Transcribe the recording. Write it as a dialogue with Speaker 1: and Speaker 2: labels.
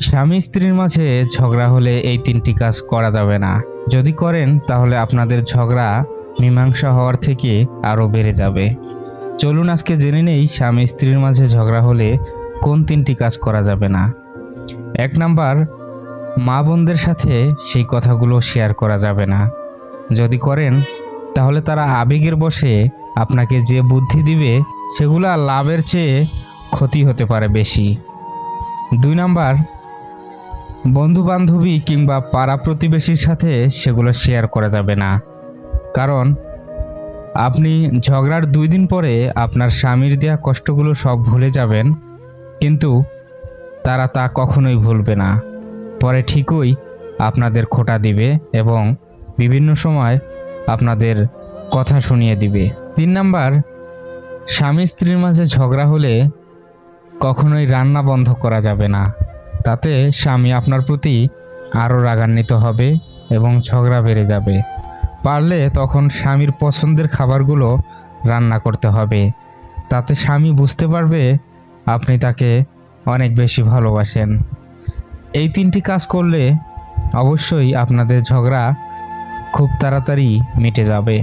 Speaker 1: স্বামী স্ত্রীর মাঝে ঝগড়া হলে এই তিনটি কাজ করা যাবে না। যদি করেন, তাহলে আপনাদের ঝগড়া মীমাংসা হওয়ার থেকে আরও বেড়ে যাবে। চলুন আজকে জেনে নেই স্বামী স্ত্রীর মাঝে ঝগড়া হলে কোন তিনটি কাজ করা যাবে না। এক নাম্বার, মা বোনদের সাথে সেই কথাগুলো শেয়ার করা যাবে না। যদি করেন, তাহলে তারা আবেগের বসে আপনাকে যে বুদ্ধি দিবে, সেগুলা লাভের চেয়ে ক্ষতি হতে পারে বেশি। দুই নাম্বার বন্ধু বান্ধবী কিংবা পাড়া প্রতিবেশীর সাথে সেগুলো শেয়ার করা যাবে না। কারণ আপনি ঝগড়ার দুই দিন পরে আপনার স্বামীর দেওয়া কষ্টগুলো সব ভুলে যাবেন, কিন্তু তারা তা কখনোই ভুলবে না। পরে ঠিকই আপনাদের খোটা দিবে এবং বিভিন্ন সময় আপনাদের কথা শুনিয়ে দিবে। তিন নাম্বার স্বামী স্ত্রীর মাঝে ঝগড়া হলে কখনোই রান্না বন্ধ করা যাবে না। তাতে স্বামী আপনার প্রতি আরও রাগান্বিত হবে এবং ঝগড়া বেড়ে যাবে। পারলে তখন স্বামীর পছন্দের খাবারগুলো রান্না করতে হবে। তাতে স্বামী বুঝতে পারবে আপনি তাকে অনেক বেশি ভালোবাসেন। এই তিনটি কাজ করলে অবশ্যই আপনাদের ঝগড়া খুব তাড়াতাড়ি মিটে যাবে।